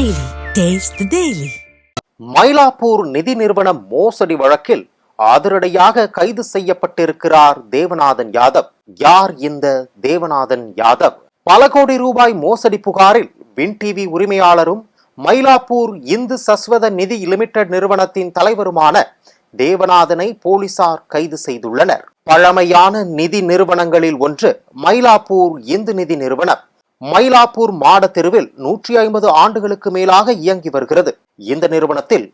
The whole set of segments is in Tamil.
Taste the டெய்லி மயிலாப்பூர் நிதி நிறுவன மோசடி வழக்கில் அதிரடியாக கைது செய்யப்பட்டிருக்கிறார் தேவநாதன் யாதவ். யார் இந்த தேவநாதன் யாதவ்? பல கோடி ரூபாய் மோசடி புகாரில் வின் டிவி உரிமையாளரும் மயிலாப்பூர் இந்து சஸ்வத நிதி லிமிடெட் நிறுவனத்தின் தலைவருமான தேவநாதனை போலீசார் கைது செய்துள்ளனர். பழமையான நிதி நிறுவனங்களில் ஒன்று மயிலாப்பூர் இந்து நிதி நிறுவனம். மயிலாப்பூர் மாட தெருவில் நூற்றி ஐம்பது ஆண்டுகளுக்கு மேலாக இயங்கி வருகிறது. இந்த நிறுவனத்தில்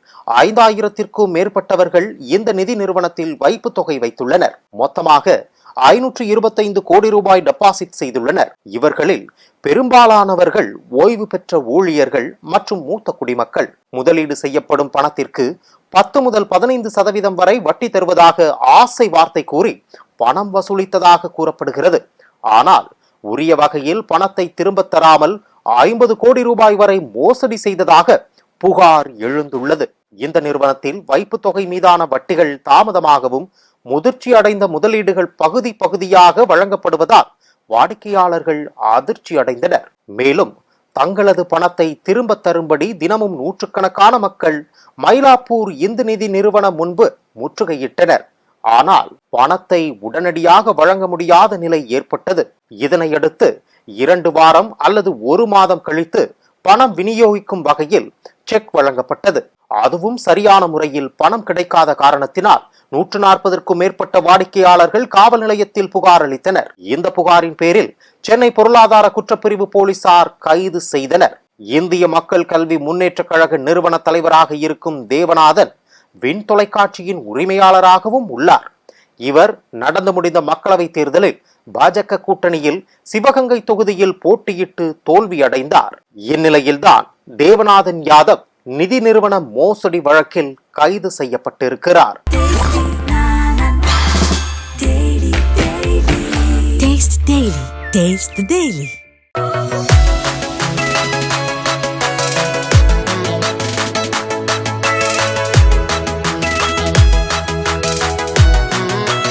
ஐந்தாயிரத்திற்கும் மேற்பட்டவர்கள் இந்த நிதி நிறுவனத்தில் வைப்பு தொகை வைத்துள்ளனர். மொத்தமாக ஐநூற்றி இருபத்தைந்து கோடி ரூபாய் டெபாசிட் செய்துள்ளனர். இவர்களில் பெரும்பாலானவர்கள் ஓய்வு பெற்ற ஊழியர்கள் மற்றும் மூத்த குடிமக்கள். முதலீடு செய்யப்படும் பணத்திற்கு பத்து முதல் பதினைந்து சதவீதம் வரை வட்டி தருவதாக ஆசை வார்த்தை கூறி பணம் வசூலித்ததாக கூறப்படுகிறது. ஆனால் உரிய வகையில் பணத்தை திரும்பத் தராமல் ஐம்பது கோடி ரூபாய் வரை மோசடி செய்ததாக புகார் எழுந்துள்ளது. இந்த நிறுவனத்தில் வைப்பு தொகை மீதான வட்டிகள் தாமதமாகவும் முதிர்ச்சி அடைந்த முதலீடுகள் பகுதி பகுதியாக வழங்கப்படுவதால் வாடிக்கையாளர்கள் அதிர்ச்சி அடைந்தனர். மேலும் தங்களது பணத்தை திரும்பத் தரும்படி தினமும் நூற்றுக்கணக்கான மக்கள் மயிலாப்பூர் இந்து நிதி நிறுவனம் முன்பு முற்றுகையிட்டனர். ஆனால் பணத்தை உடனடியாக வழங்க முடியாத நிலை ஏற்பட்டது. இதனையடுத்து இரண்டு வாரம் அல்லது ஒரு மாதம் கழித்து பணம் விநியோகிக்கும் வகையில் செக் வழங்கப்பட்டது. அதுவும் சரியான முறையில் பணம் கிடைக்காத காரணத்தினால் நூற்று நாற்பதற்கும் மேற்பட்ட வாடிக்கையாளர்கள் காவல் நிலையத்தில் புகார் அளித்தனர். இந்த புகாரின் பேரில் சென்னை பொருளாதார குற்றப்பிரிவு போலீசார் கைது செய்தனர். இந்திய மக்கள் கல்வி முன்னேற்றக் கழக நிறுவன தலைவராக இருக்கும் தேவநாதன் விண் தொலைக்காட்சியின் உரிமையாளராகவும் உள்ளார். இவர் நடந்து முடிந்த மக்களவைத் தேர்தலில் பாஜக கூட்டணியில் சிவகங்கை தொகுதியில் போட்டியிட்டு தோல்வியடைந்தார். இந்நிலையில்தான் தேவநாதன் யாதவ் நிதி நிறுவன மோசடி வழக்கில் கைது செய்யப்பட்டிருக்கிறார். Taste